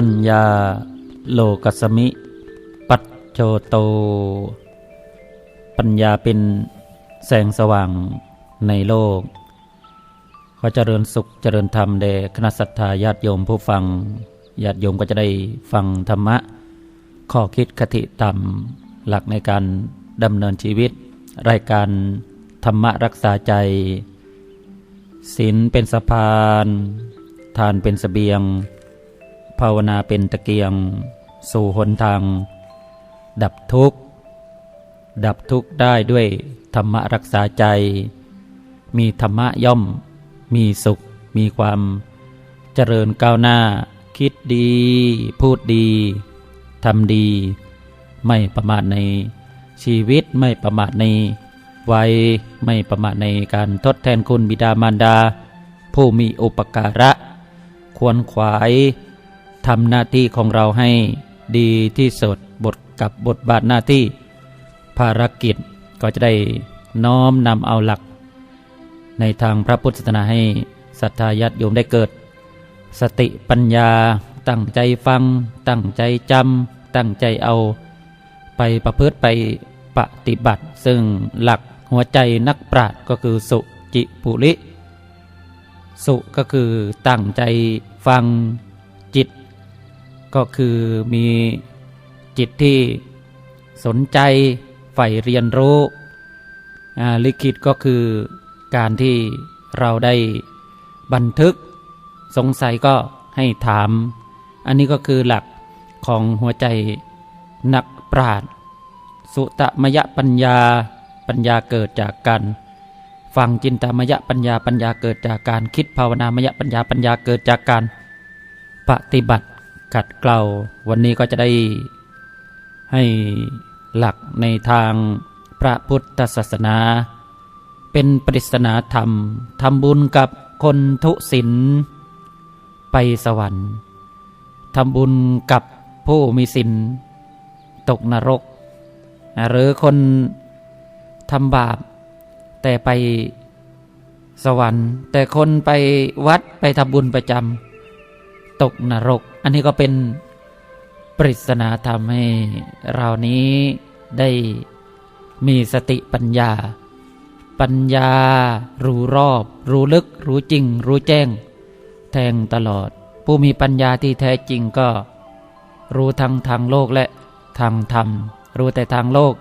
ปัญญาโลกสมิ ปัจโจโต ปัญญาเป็นแสงสว่างในโลก ขอเจริญสุขเจริญธรรมแด่คณะสัตยาญาติโยมผู้ฟังญาติโยมก็จะได้ฟังธรรมะ ข้อคิดคติธรรม หลักในการดำเนินชีวิต รายการธรรมะรักษาใจศีลเป็นสะพาน ทานเป็นสเสบียง ภาวนาเป็นตะเกียง สู่หนทาง ดับทุกข์ ดับทุกข์ได้ด้วยธรรมรักษาใจ มีธรรมะย่อม มีสุข มีความเจริญก้าวหน้า คิดดี พูดดีทำดี ไม่ประมาทในชีวิตไม่ประมาทในวัยไม่ประมาทในการทดแทนคุณบิดามารดา ผู้มีอุปการะ ควรขวาย ทำหน้าที่ของเราให้ดีที่สุดบทกับบทบาทหน้าที่ ภารกิจก็จะได้น้อมนำเอาหลัก ในทางพระพุทธศาสนาให้ศรัทธาญาติโยมได้เกิด สติปัญญาตั้งใจฟัง ตั้งใจจำตั้งใจเอา ไปประพฤติไปปฏิบัติ ซึ่งหลักหัวใจนักปราชญ์ก็คือสุจิปุริ สุก็คือตั้งใจฟังจิต ก็คือมีจิตที่สนใจใฝ่เรียนรู้ลิขิตก็คือการที่เราได้บันทึกสงสัยก็ให้ถาม อันนี้ก็คือหลักของหัวใจนักปราชญ์สุตมยปัญญาปัญญาเกิดจากการฟังจินตามยปัญญาปัญญาเกิดจากการคิดภาวนามยปัญญาปัญญาเกิดจากการปฏิบัติ ขัดเกลาวันนี้ก็จะได้ให้หลักในทางพระพุทธศาสนา เป็นปริศนาธรรมทำบุญกับคนทุศินไปสวรรค์ทำบุญกับผู้มีสินตกนรก หรือคนทำบาป แต่ไปสวรรค์ แต่คนไปวัดไปทำบุญประจำ ตกนรก อันนี้ก็เป็นปริศนาธรรมให้เรานี้ได้มีสติปัญญา ปัญญา รู้รอบ รู้ลึก รู้จริง รู้แจ้ง แทงตลอด ผู้มีปัญญาที่แท้จริงก็ รู้ทั้งทางโลกและทางธรรม รู้แต่ทางโลก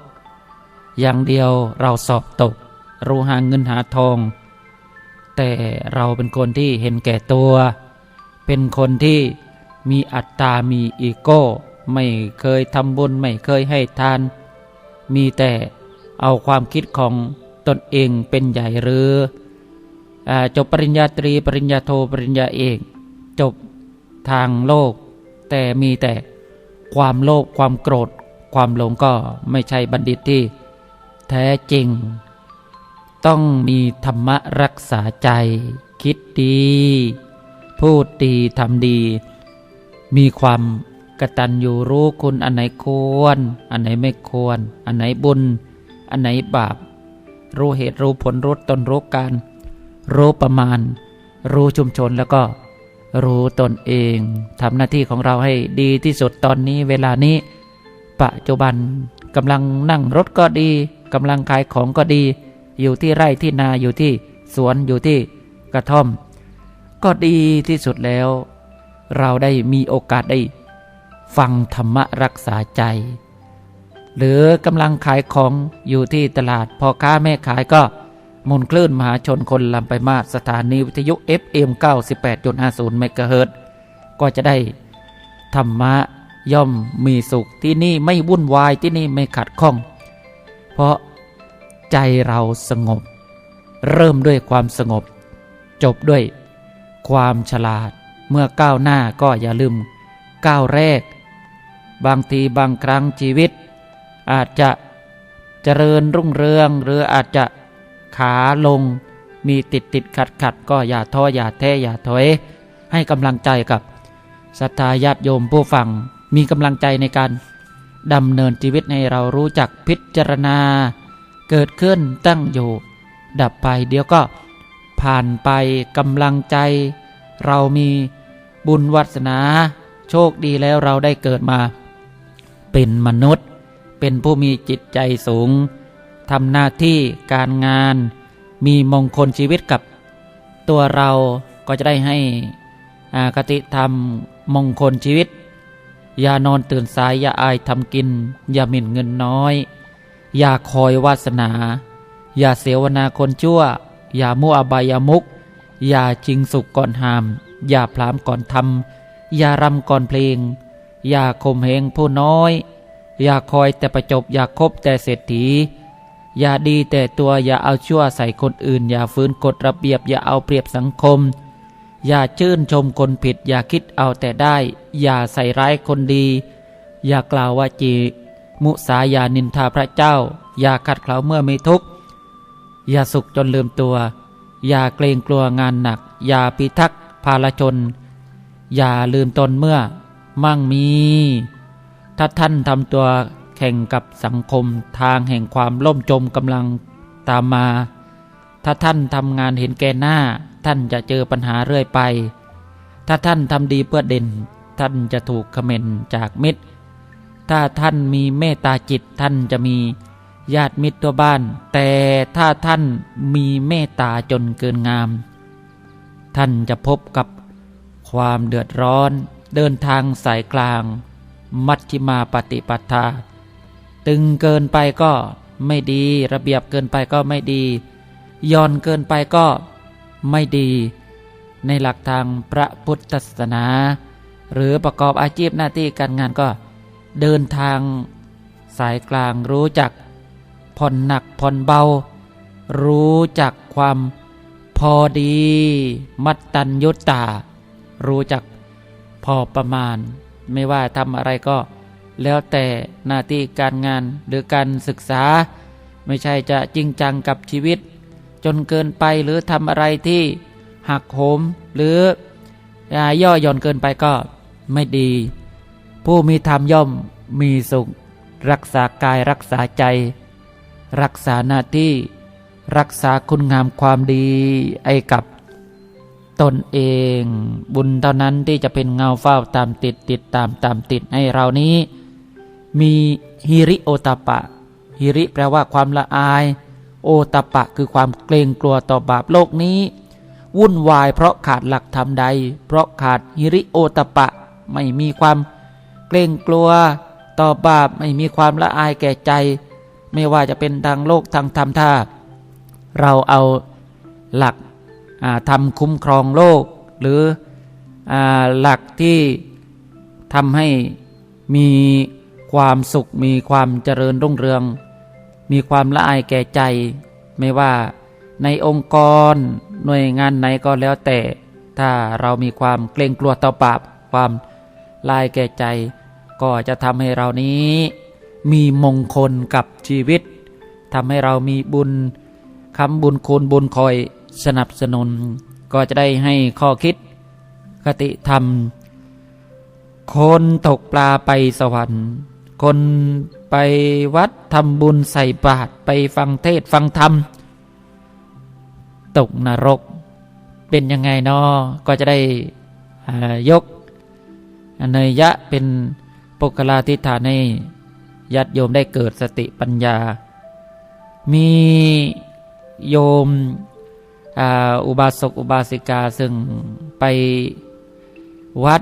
อย่างเดียวเราสอบตก รู้หาเงินหาทอง แต่เราเป็นคนที่เห็นแก่ตัว เป็นคนที่มีอัตตา มีอีโก้ ไม่เคยทำบุญ ไม่เคยให้ทาน มีแต่เอาความคิดของตนเองเป็นใหญ่หรืออจบปริญญาตรี ปริญญาโทปริญญาเอกจบทางโลก แต่มีแต่ความโลภความโกรธ ความหลงก็ไม่ใช่บัณฑิตที่ แท้จริง ต้องมีธรรมะรักษาใจคิดดี พูดดีทำดี มีความกตัญญูรู้คุณอันไหนควร อันไหนไม่ควร อันไหนบุญ อันไหนบาป รู้เหตุรู้ผลรู้ตนรู้การ รู้ประมาณ รู้ชุมชนแล้วก็รู้ตนเองทำหน้าที่ของเราให้ดีที่สุดตอนนี้เวลานี้ปัจจุบันกำลังนั่งรถก็ดีกำลังขายของก็ดี อยู่ที่ไร่ที่นาอยู่ที่สวนอยู่ที่กระท่อม ก็ดีที่สุดแล้ว เราได้มีโอกาสได้ ฟังธรรมะรักษาใจ หรือกำลังขายของอยู่ที่ตลาดพอค้าแม่ขายก็มุนคลื่นมหาชนคนลำไปมาสถานีวิทยุ FM 98.50เมกะเฮิรตก็จะได้ธรรมะย่อมมีสุขที่นี่ไม่วุ่นวายที่นี่ไม่ขัดข้อง เพราะใจเราสงบ เริ่มด้วยความสงบ จบด้วย ความฉลาด เมื่อก้าวหน้าก็อย่าลืมก้าวแรก บางทีบางครั้งชีวิต อาจจะเจริญรุ่งเรือง หรืออาจจะขาลง มีติดติดขัดขัดก็อย่าท้ออย่าแท้อย่าถอย ให้กำลังใจกับศรัทธาญาติโยมผู้ฟัง มีกำลังใจในการดำเนินชีวิตให้เรารู้จักพิจารณา เกิดขึ้นตั้งอยู่ ดับไปเดี๋ยวก็ ผ่านไปกำลังใจ เรามีบุญวัสนา โชคดีแล้วเราได้เกิดมา เป็นมนุษย์ เป็นผู้มีจิตใจสูงทำหน้าที่การงาน มีมงคลชีวิตกับ ตัวเราก็จะได้ให้อากติธรรมมงคลชีวิต อย่านอนตื่นสาย อย่าอายทำกิน อย่าหมิ่นเงินน้อย อย่าคอยวาสนา อย่าเสวนาคนชั่ว อย่ามั่วอบายามุก อย่าชิงสุกก่อนหาม อย่าพลามก่อนทำอย่ารำก่อนเพลง อย่าข่มเหงผู้น้อย อย่าคอยแต่ประจบ อย่าคบแต่เศรษฐี อย่าดีแต่ตัวอย่าเอาชั่วใส่คนอื่น อย่าฝืนกฎระเบียบ อย่าเอาเปรียบสังคม อย่าชื่นชมคนผิด อย่าคิดเอาแต่ได้ อย่าใส่ร้ายคนดี อย่ากล่าวว่าจี มุสาอย่านินทาพระเจ้า อย่าขัดเกลาเมื่อมีทุกข์ อย่าสุขจนลืมตัว อย่าเกรงกลัวงานหนัก อย่าพิทักษ์ภาลชน อย่าลืมตนเมื่อ มั่งมี ถ้าท่านทำตัวแข่งกับสังคมทางแห่งความล่มจมกำลังตามมา ถ้าท่านทำงานเห็นแก่หน้า ท่านจะเจอปัญหาเรื่อยไป ถ้าท่านทำดีเพื่อเด่น ท่านจะถูกคอมเมนต์จากมิตร ถ้าท่านมีเมตตาจิตท่านจะมี ญาติมิตรตัวบ้าน แต่ถ้าท่านมีเมตตาจนเกินงาม ท่านจะพบกับความเดือดร้อน เดินทางสายกลาง มัชฌิมาปฏิปทา ตึงเกินไปก็ไม่ดีระเบียบเกินไปก็ไม่ดีย่อนเกินไปก็ไม่ดี ในหลักทางพระพุทธศาสนา หรือประกอบอาชีพหน้าที่การงานก็เดินทางสายกลางรู้จัก ผ่อนหนักผ่อนเบา รู้จักความพอดี มัตตัญยุตตา รู้จักพอประมาณ ไม่ว่าทำอะไรก็ แล้วแต่หน้าที่การงานหรือการศึกษา ไม่ใช่จะจริงจังกับชีวิต จนเกินไปหรือทำอะไรที่หักโหมหรือย่อหย่อนเกินไปก็ไม่ดี ผู้มีธรรมย่อมมีสุข รักษากายรักษาใจ รักษาหน้าที่ รักษาคุณงามความดีไอ้กับตนเอง บุญเท่านั้นที่จะเป็นเงาเฝ้าตามติดติดตามตามติดให้เรานี้ มีฮิริโอตปะฮิริแปลว่าความละอาย โอตปะคือความเกรงกลัวต่อบาปโลกนี้ วุ่นวายเพราะขาดหลักธรรมใด เพราะขาดฮิริโอตปะ ไม่มีความเกรงกลัวต่อบาปไม่มีความละอายแก่ใจ ไม่ว่าจะเป็นทางโลกทางธรรมท่าเราเอาหลักทำคุ้มครองโลก หรืออหลักที่ทำให้มีความสุข มีความเจริญรุ่งเรือง มีความละอายแก่ใจ ไม่ว่าในองค์กรหน่วยงานไหนก็แล้วแต่ ถ้าเรามีความเกรงกลัวต่อบาปความลายแก่ใจ ก็จะทำให้เรานี้ มีมงคลกับชีวิตทำให้เรามีบุญคำบุญคุณบุญคอยสนับสนุน ก็จะได้ให้ข้อคิด คติธรรม คนตกปลาไปสวรรค์ คนไปวัดทำบุญใส่บาตรไปฟังเทศฟังธรรม ตกนรกเป็นยังไงเนาะก็จะได้ยกเนยยะเป็นปกลาธิฐานให้ ญาติโยมได้เกิดสติปัญญา มีโยมอุบาสกอุบาสิกาซึ่งไปวัด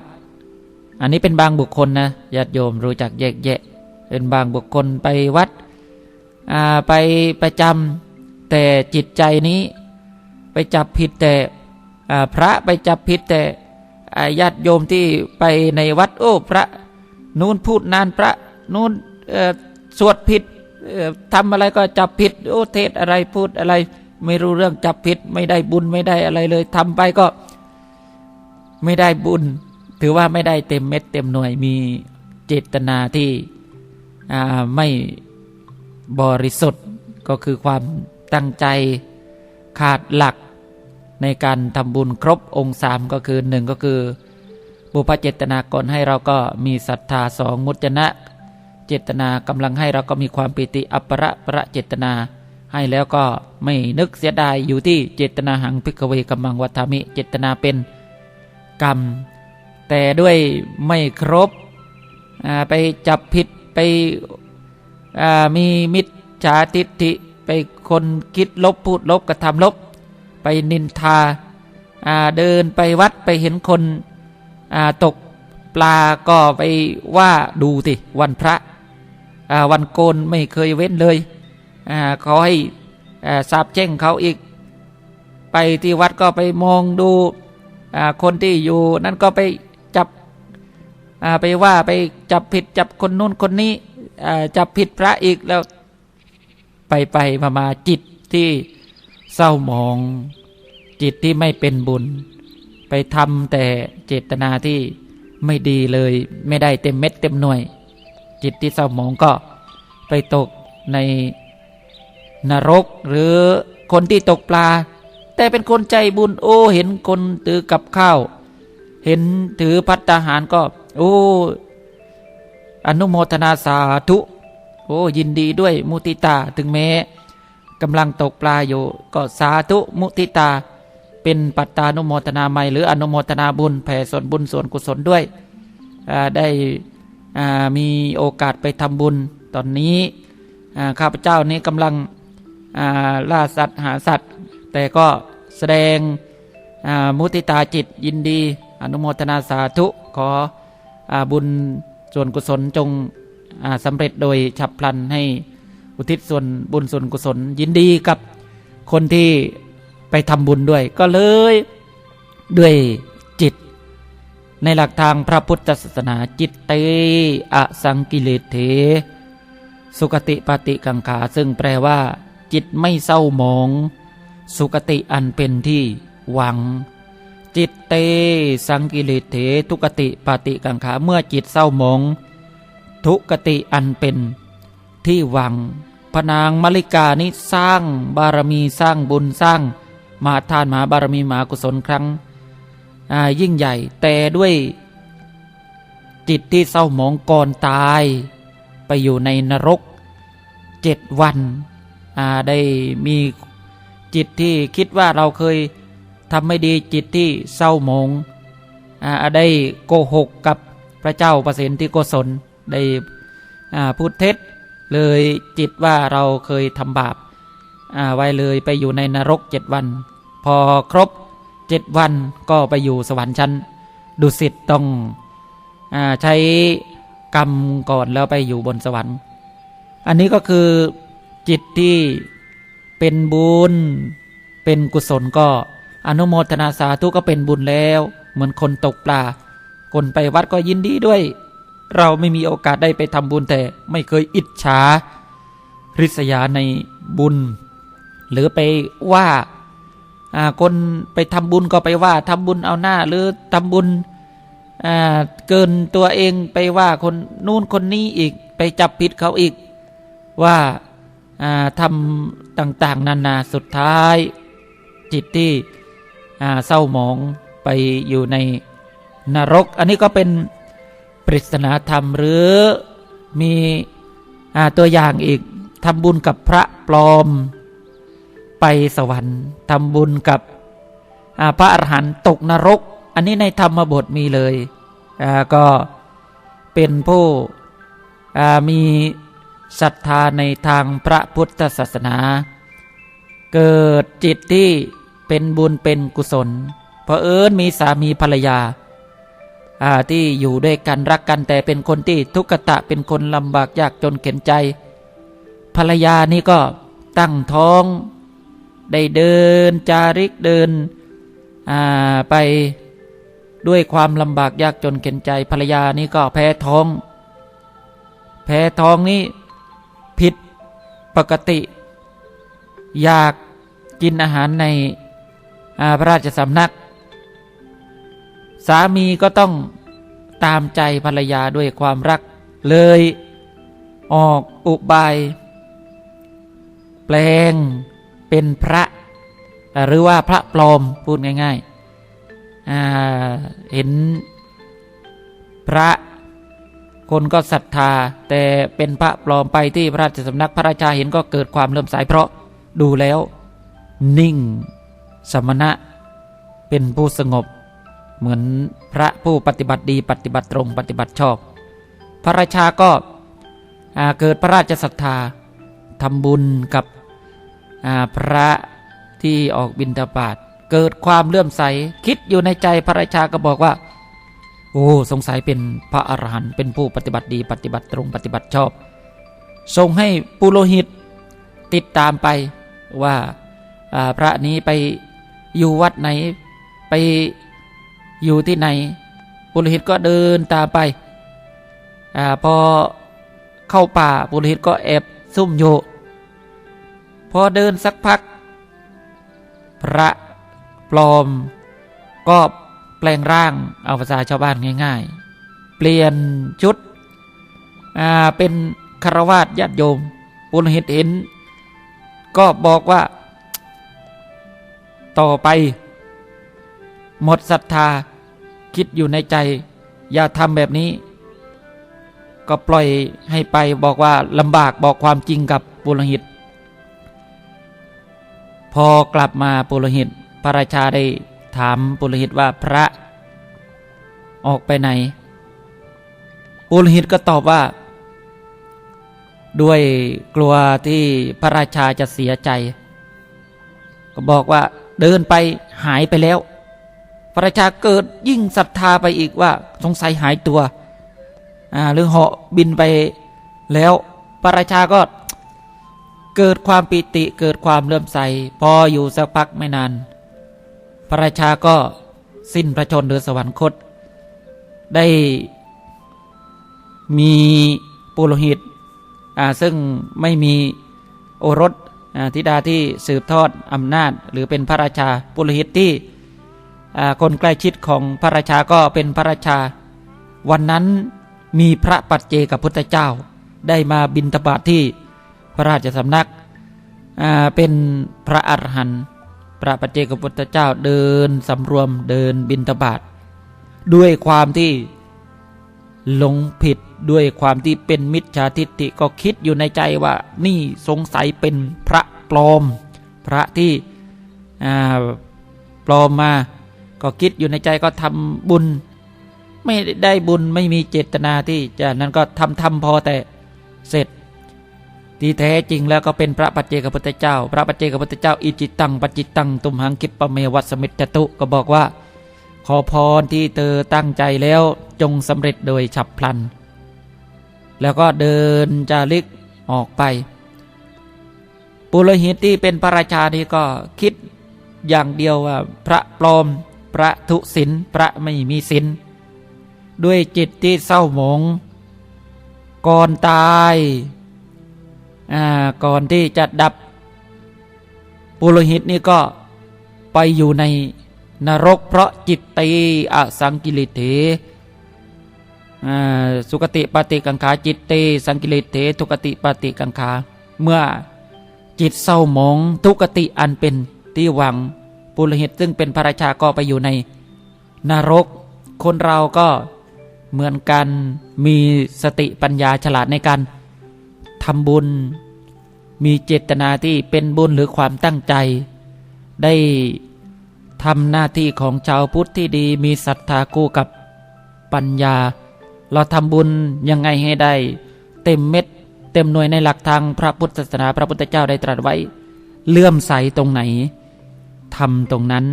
อันนี้เป็นบางบุคคลนะญาติโยมรู้จักแยกแยะ เป็นบางบุคคลไปวัดไปประจำแต่จิตใจนี้ไปจับผิดแต่พระไปจับผิดแต่ญาติโยมที่ไปในวัดโอ้พระ นู่นพูดนานพระนู่น สวดผิดทำอะไรก็จับผิดโอ้เทศอะไรพูดอะไร ไม่รู้เรื่องจับผิด ไม่ได้บุญไม่ได้อะไรเลยทำไปก็ไม่ได้บุญ ถือว่าไม่ได้เต็มเม็ดเต็มหน่วยมีเจตนาที่ไม่บริสุทธิ์ก็คือความตั้งใจขาดหลักในการทำบุญครบองค์สามก็คือหนึ่งก็คือ บุพเจตนาก่อนให้เราก็มีศรัทธาสองมุจนะ เจตนากำลังให้เราก็มีความปิติอัปประประเจตนา ให้แล้วก็ไม่นึกเสียดายอยู่ที่เจตนาหังพิกเวกัมมังวัฏมิเจตนาเป็นกรรม แต่ด้วยไม่ครบไปจับผิดไปมีมิจฉาทิฏฐิไปคนคิดลบพูดลบกระทำลบ ไปนินทาาเดินไปวัดไปเห็นคนตกปลาก็ไปว่าดูสิวันพระ วันโกนไม่เคยเว้นเลยอขาให้อ่าสาบแช่งเขาอีก ไปที่วัดก็ไปมองดูคนที่อยู่ นั่นก็ไปจับไปว่าไปจับผิดจับคนนู้นคนนี้จับผิดพระอีกแล้วไปไปมามาจิตที่เศร้าหมอง จิตที่ไม่เป็นบุญ ไปทำแต่เจตนาที่ไม่ดีเลย ไม่ได้เต็มเม็ดเต็มหน่วย จิตที่เศร้าหมองก็ไปตกในนรกหรือคนที่ตกปลา แต่เป็นคนใจบุญโอ้เห็นคนถือกับข้าว เห็นถือพัตตาหารก็ โอ้อนุโมทนาสาธุโอ้ยินดีด้วยมุติตาถึงแม้กำลังตกปลาอยู่ ก็สาธุมุติตา เป็นปัตตานุโมทนาใหม่หรืออนุโมทนาบุญแผ่ส่วนบุญส่วนกุศลด้วยได้ มีโอกาสไปทำบุญตอนนี้ข้าพเจ้านี้กำลังล่าสัตว์หาสัตว์ แต่ก็แสดงมุติตาจิตยินดี อนุโมทนาสาธุขออบุญส่วนกุศลจงอ่าสำเร็จโดยฉับพลันให้อุทิศส่วนบุญส่วนกุศลยินดีกับคนที่ไปทำบุญด้วย ก็เลยด้วย ในหลักทางพระพุทธศาสนาจิตเตอสังกิเลเถ สุกติปฏิกังขาซึ่งแปลว่า จิตไม่เศร้าหมอง สุกติอันเป็นที่หวัง จิตเต สังกิเลเถ ทุกติปฏิกังขาเมื่อจิตเศร้าหมอง ทุกติอันเป็นที่หวังพนางมลิกานี้สร้างบารมีสร้างบุญสร้าง มาทานมหาบารมีมหากุศลครั้ง ยิ่งใหญ่ แต่ด้วยจิตที่เศร้าหมองก่อนตาย ไปอยู่ในนรกเจ็ดวันได้มีจิตที่คิดว่าเราเคยทำไม่ดีจิตที่เศร้าหมองอ่าได้โกหกกับพระเจ้าประสิทธิโกศลได้อาพูดเท็จเลยจิตว่าเราเคยทำบาปอ่าไว้เลยไปอยู่ในนรกเจ็ดวัน พอครบ เจ็ดวันก็ไปอยู่สวรรค์ชั้น ดุสิตต้องอใช้กรรมก่อนแล้วไปอยู่บนสวรรค์ อันนี้ก็คือจิตที่เป็นบุญ เป็นกุศลก็อนุโมทนาสาธุก็เป็นบุญแล้ว เหมือนคนตกปลา คนไปวัดก็ยินดีด้วย เราไม่มีโอกาสได้ไปทำบุญแต่ไม่เคยอิจฉาริษยาในบุญ หรือไปว่า คนไปทำบุญก็ไปว่าทำบุญเอาหน้า หรือทำบุญเกินตัวเองไปว่าคนนู่นคนนี้อีกไปจับผิดเขาอีกว่าอ่าทำต่าง ๆ นานาสุดท้าย จิตที่เศร้าหมองไปอยู่ในนรก อันนี้ก็เป็นปริศนาธรรมหรือมีอ่าตัวอย่างอีกทำบุญกับพระปลอม ไปสวรรค์ทำบุญกับพระอรหันต์ตกนรก อันนี้ในธรรมบทมีเลยก็เป็นผู้มีศรัทธาในทางพระพุทธศาสนา เกิดจิตที่เป็นบุญเป็นกุศลเพราะเอิญมีสามีภรรยาอ่าที่อยู่ด้วยกันรักกันแต่เป็นคนที่ทุกขตะเป็นคนลำบากยากจนเข็นใจ ภรรยานี่ก็ตั้งท้อง ได้เดินจาริกเดินไปด้วยความลำบากยากจนเข็นใจภรรยานี่ก็แพ้ท้อง แพ้ท้องนี่ผิดปกติ อยากกินอาหารในาพระราชสำนัก สามีก็ต้องตามใจภรรยาด้วยความรักเลยออกอุบาย แปลง เป็นพระ หรือว่าพระปลอมพูดง่ายๆอ่าเห็นพระคนก็ศรัทธา แต่เป็นพระปลอมไปที่พระราชสำนักพระราชาเห็นก็เกิดความเลื่อมใสเพราะดูแล้วนิ่งสมณะเป็นผู้สงบ เหมือนพระผู้ปฏิบัติดีปฏิบัติตรงปฏิบัติชอบ พระราชาก็เกิดพระราชศรัทธาทำบุญกับ พระที่ออกบิณฑบาตเกิดความเลื่อมใส คิดอยู่ในใจพระราชาก็บอกว่า โอ้สงสัยเป็นพระอรหันต์เป็นผู้ปฏิบัติดีปฏิบัติตรงปฏิบัติชอบ ทรงให้ปุโรหิตติดตามไปว่าพระนี้ไปอยู่วัดไหนไปอยู่ที่ไหน ปุโรหิตก็เดินตามไปอพอเข้าป่าปุโรหิตก็แอบซุ่มอยู่ พอเดินสักพัก พระปลอมก็แปลงร่างเอาภาษาชาวบ้านง่าย ๆ เปลี่ยนชุดเป็นคารวาสญาติโยม ปุโรหิตเห็น ก็บอกว่า ต่อไป หมดศรัทธาคิดอยู่ในใจ อย่าทำแบบนี้ ก็ปล่อยให้ไปบอกว่าลำบากบอกความจริงกับปุโรหิต พอกลับมาปุโรหิต พระราชาได้ถามปุโรหิตว่าพระออกไปไหน ปุโรหิตก็ตอบว่า ด้วยกลัวที่พระราชาจะเสียใจ ก็บอกว่าเดินไปหายไปแล้ว พระราชาเกิดยิ่งศรัทธาไปอีกว่าสงสัยหายตัวหรือเหาะบินไปแล้วพระราชาก็ เกิดความปิติเกิดความเลื่อมใส พออยู่สักพักไม่นาน พระราชาก็สิ้นพระชนม์หรือสวรรคต ได้มีปุโรหิตอ่าซึ่งไม่มีโอรสอ่าธิดาที่สืบทอดอำนาจ หรือเป็นพระราชาปุโรหิตที่อ่าคนใกล้ชิดของพระราชาก็เป็นพระราชา วันนั้นมีพระปัจเจกับพุทธเจ้า ได้มาบินทบาทที่ พระราชสำนักเป็นพระอรหันต์พระปัจเจกพุทธเจ้าเดินสำรวมเดินบินทบาทด้วยความที่หลงผิดด้วยความที่เป็นมิจฉาทิฏฐิก็คิดอยู่ในใจว่านี่สงสัยเป็นพระปลอม พระที่ปลอมมาก็คิดอยู่ในใจก็ทำบุญ ไม่ได้บุญไม่มีเจตนาที่จะนั้นก็ทำทำพอแต่เสร็จ ที่แท้จริงแล้วก็เป็นพระปัจเจกพุทธเจ้า พระปัจเจกพุทธเจ้าอิจิตังปัจจิตังตุมหังคิปปะเมวัสสมิจจตุก็บอกว่า ขอพรที่เธอตั้งใจแล้วจงสำเร็จโดยฉับพลัน แล้วก็เดินจาริกออกไป ปุโรหิตที่เป็นพระราชานี่ก็คิดอย่างเดียวว่าพระปลอม พระทุศินพระไม่มีศินด้วยจิตที่เศร้าหมองก่อนตาย ก่อนที่จะดับปุโรหิตนี่ก็ไปอยู่ในนรกเพราะจิตตีอสังกิริเถสุกติปฏิกังขาจิตเตสังกิริเถทุกติปฏิกังขาเมื่อจิตเศร้าหมองทุกติอันเป็นที่หวังปุโรหิตซึ่งเป็นพระราชาก็ไปอยู่ในนรก คนเราก็เหมือนกันมีสติปัญญาฉลาดในการทำบุญ มีเจตนาที่เป็นบุญหรือความตั้งใจ ได้ทำหน้าที่ของชาวพุทธที่ดีมีศรัทธาคู่กับปัญญา เราทำบุญยังไงให้ได้ เต็มเม็ด เต็มหน่วยในหลักทางพระพุทธศาสนาพระพุทธเจ้าได้ตรัสไว้ เลื่อมใสตรงไหนทำตรงนั้น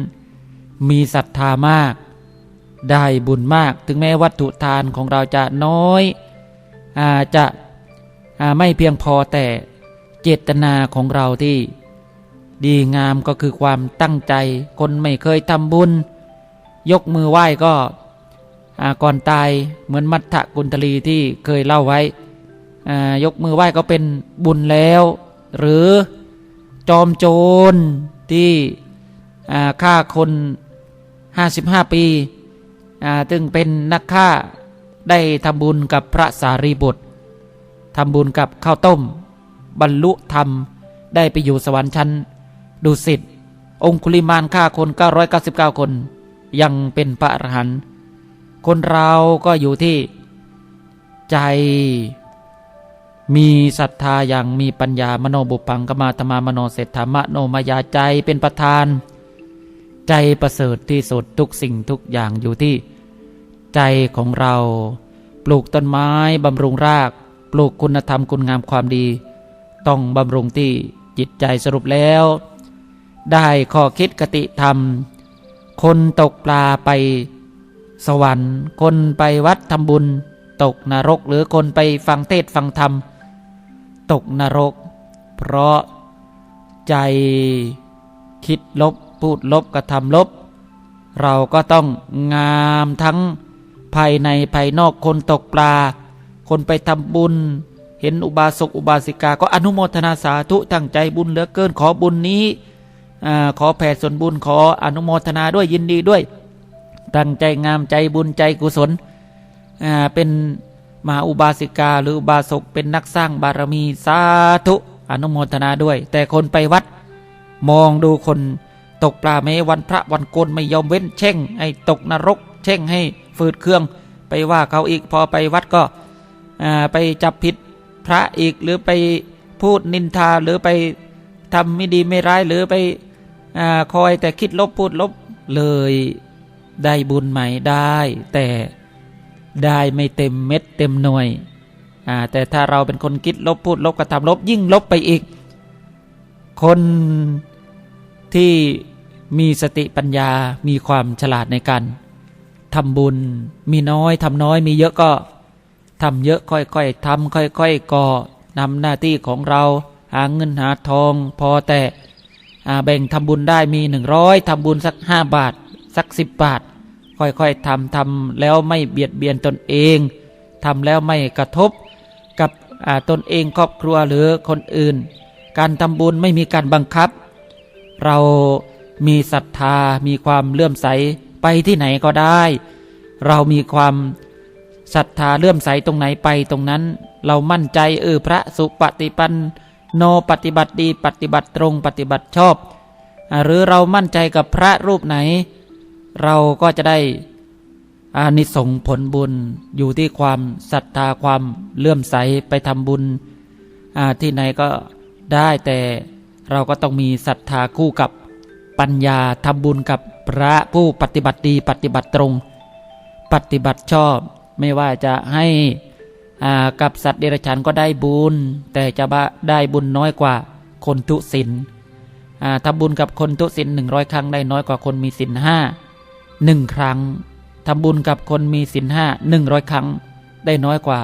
มีศรัทธามาก ได้บุญมากถึงแม้วัตถุทานของเราจะน้อยอาจจะไม่เพียงพอแต่ เจตนาของเราที่ ดีงามก็คือความตั้งใจ คนไม่เคยทำบุญ ยกมือไหว้ก็ก่อนตายเหมือนมัทธกุณทลีที่เคยเล่าไว้ยกมือไหว้ก็เป็นบุญแล้ว หรือจอมโจรที่ฆ่าคน 55 ปีอ่าซึ่งเป็นนักฆ่าได้ทำบุญกับพระสารีบุตรทำบุญกับข้าวต้ม บรรลุธรรม ได้ไปอยู่สวรรค์ชั้น ดุสิตองคุลิมานฆ่าคน 999 คน ยังเป็นพระอรหันต์คนเราก็อยู่ที่ ใจ มีศรัทธาอย่างมีปัญญามโนบุพังกมาธรรมามโนเศรษฐามโนมายาใจเป็นประธาน ใจประเสริฐที่สุดทุกสิ่งทุกอย่างอยู่ที่ ใจของเรา ปลูกต้นไม้บำรุงราก ปลูกคุณธรรมคุณงามความดี ต้องบำรุงที่จิตใจสรุปแล้ว ได้ข้อคิดกติธรรม คนตกปลาไปสวรรค์ คนไปวัดทำบุญ ตกนรกหรือคนไปฟังเทศฟังธรรม ตกนรก เพราะใจคิดลบพูดลบกระทำลบ เราก็ต้องงามทั้งภายในภายนอกคนตกปลา คนไปทำบุญ เห็นอุบาสกอุบาสิกา ก็อนุโมทนาสาธุตั้งใจบุญเหลือเกินขอบุญนี้อขอแผ่ส่วนบุญขออนุโมทนาด้วยยินดีด้วย ตั้งใจงามใจบุญใจกุศลเป็นมหาอุบาสิกาหรืออุบาสกเป็นนักสร้างบารมีสาธุอนุโมทนาด้วย แต่คนไปวัด มองดูคนตกปลาแม้วันพระวันโกนไม่ยอมเว้นเช่งให้ตกนรก เช่งให้ฝืดเครื่อง ไปว่าเขาอีกพอไปวัดก็ไปจับผิด ระอีกหรือไปพูดนินทาหรือไปทำไม่ดีไม่ร้ายหรือไปอคอยแต่คิดลบพูดลบเลยได้บุญไหมได้ แต่ได้ไม่เต็มเม็ดเต็มหน่วยแต่ถ้าเราเป็นคนคิดลบพูดลบกระทำลบยิ่งลบไปอีก คนที่มีสติปัญญามีความฉลาดในการทำบุญ มีน้อยทำน้อยมีเยอะก็ ทำเยอะค่อยๆทำค่อยๆก่อนำหน้าที่ของเรา หาเงินหาทองพอแต่แบ่งทำบุญได้มีหนึ่งร้อยทำบุญสักห้าบาท สักสิบบาท ค่อยๆทำทำแล้วไม่เบียดเบียนตนเองทำแล้วไม่กระทบกับตนเองครอบครัวหรือคนอื่น การทำบุญไม่มีการบังคับ เรามีศรัทธามีความเลื่อมใสไปที่ไหนก็ได้ เรามีความ ศรัทธาเลื่อมใสตรงไหนไปตรงนั้น เรามั่นใจเออพระสุปฏิปันโนปฏิบัติดีปฏิบัติตรงปฏิบัติชอบ หรือเรามั่นใจกับพระรูปไหน เราก็จะได้อานิสงส์ผลบุญอยู่ที่ความศรัทธาความเลื่อมใสไปทำบุญที่ไหนก็ได้แต่เราก็ต้องมีศรัทธาคู่กับปัญญาทำบุญกับพระผู้ปฏิบัติดีปฏิบัติตรง ปฏิบัติชอบ ไม่ว่าจะให้กับสัตว์เดรัจฉานก็ได้บุญ แต่จะได้บุญน้อยกว่าคนทุศีลอ่าทำบุญกับคนทุศีลหนึ่งร้อยครั้งได้น้อยกว่าคนมีศีลห้าหนึ่งครั้งทำบุญกับคนมีศีลห้าหนึ่งร้อยครั้ง ได้น้อยกว่า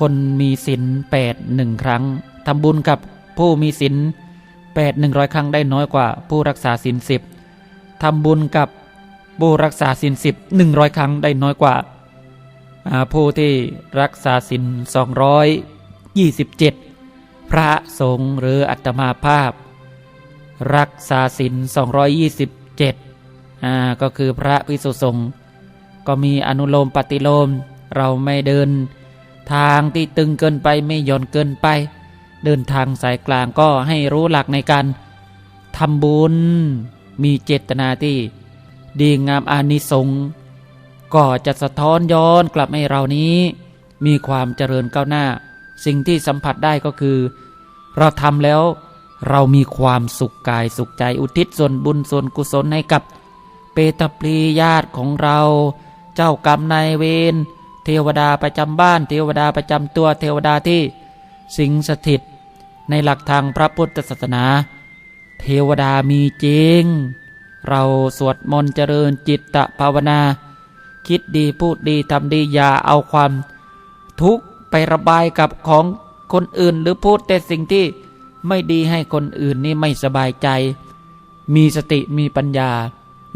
คนมีศีลแปดหนึ่งครั้งทำบุญกับผู้มีศีลแปดหนึ่งร้อยครั้งได้น้อยกว่า ผู้รักษาศีลสิบทำบุญกับผู้รักษาศีลสิบหนึ่งร้อยครั้งได้น้อยกว่า ผู้ที่รักษาศีลสองร้อยยี่สิบเจ็ดพระสงฆ์หรืออัตมาภาพ รักษาศีลสองร้อยยี่สิบเจ็ดอ่าก็คือพระพิสุสงฆ์ก็มีอนุโลมปฏิโลม เราไม่เดิน ทางที่ตึงเกินไปไม่หย่อนเกินไป เดินทางสายกลางก็ให้รู้หลักในการทำบุญ มีเจตนาที่ดีงามอานิสงส์ ก็จะสะท้อนย้อนกลับให้เรานี้ มีความเจริญก้าวหน้า สิ่งที่สัมผัสได้ก็คือ เราทำแล้วเรามีความสุขกายสุขใจอุทิศส่วนบุญส่วนกุศลให้กับ เปตปรีญาติของเรา เจ้ากรรมนายเวรเทวดาประจำบ้าน เทวดาประจำตัวเทวดาที่สิงสถิต ในหลักทางพระพุทธศาสนา เทวดามีจริง เราสวดมนต์เจริญจิตตภาวนา คิดดีพูดดีทำดีอย่าเอาความทุกข์ไประบายกับของคนอื่น หรือพูดแต่สิ่งที่ไม่ดีให้คนอื่นนี่ไม่สบายใจ มีสติมีปัญญา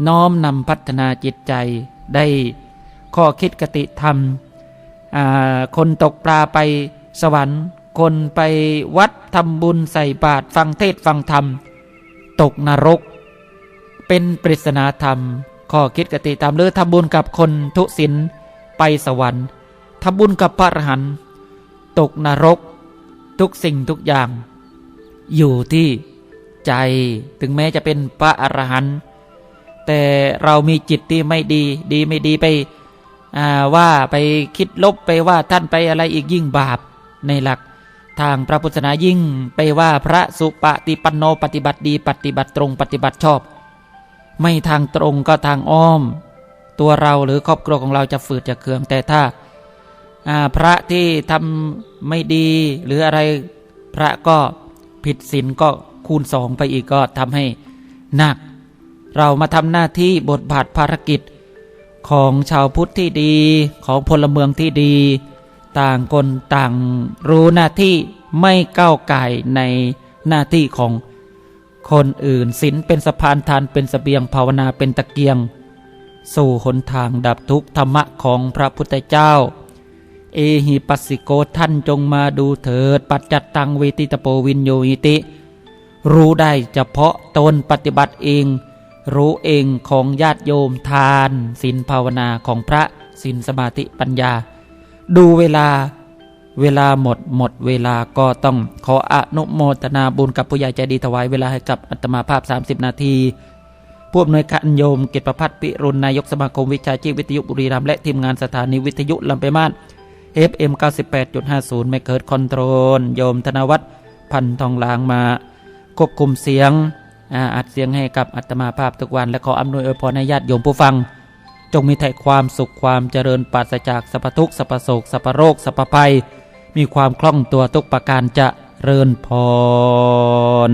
น้อมนำพัฒนาจิตใจได้ข้อคิดกติธรรม คนตกปลาไปสวรรค์ คนไปวัดทำบุญใส่บาตรฟังเทศฟังธรรม ตกนรก เป็นปริศนาธรรม ข้อคิดกติธรรมหรือทำบุญกับคนทุศินไปสวรรค์ทำบุญกับพระอรหันต์ตกนรก ทุกสิ่งทุกอย่าง อยู่ที่ใจถึงแม้จะเป็นพระอรหันต์แต่เรามีจิตที่ไม่ดี ดีไม่ดีไปว่าไปคิดลบไปว่าท่านไปอะไรอีกยิ่งบาปในหลักทางพระพุทธศาสนายิ่งไปว่าพระสุปฏิปันโนปฏิบัติดี ปฏิบัติตรงปฏิบัติชอบ ไม่ทางตรงก็ทางอ้อม ตัวเราหรือครอบครัวของเราจะฝืดจะเคืองแต่ถ้าาพระที่ทำไม่ดีหรืออะไรพระก็ผิดศีลก็คูณสองไปอีกก็ทำให้หนัก เรามาทำหน้าที่บทบาทภารกิจของชาวพุทธที่ดีของพลเมืองที่ดี ต่างคนต่างรู้หน้าที่ไม่ก้าวไก่ในหน้าที่ของ คนอื่นศีลเป็นสะพานทานเป็นสเสบียงภาวนาเป็นตะเกียง สู่หนทางดับทุกข์ธรรมะของพระพุทธเจ้า เอหิปัสสิโกท่านจงมาดูเถิด ปัจจัตตังเวติตโปวินโยหิติ รู้ได้เฉพาะตนปฏิบัติเอง รู้เองของญาติโยมทานศีลภาวนาของพระศีลสมาธิปัญญา ดูเวลา เวลาหมดหมดเวลาก็ต้องขออนุโมทนาบุญกับผู้ใหญ่ใจดีถวายเวลาให้กับอัตมาภาพ 30 นาทีผู้อำนวยการโยมเกตประพัฒน์ปิรุณนายกสมาคมวิชาชีพวิทยุบุรีรัมย์และทีมงานสถานีวิทยุลำไปมาศ FM 98.50เมกะเฮิรตซ์คอนโทรล โยมธนวัฒน์พันทองลางมาควบคุมเสียงอ่าอัดเสียงให้กับอัตมาภาพทุกวัน และขออำนวยอวยพรให้ญาติโยมผู้ฟัง จงมีแต่ความสุขความเจริญปราศจากสัพพทุกสัพโศกสัพโรคสัพพภัย มีความคล่องตัวทุกประการจะเริญพร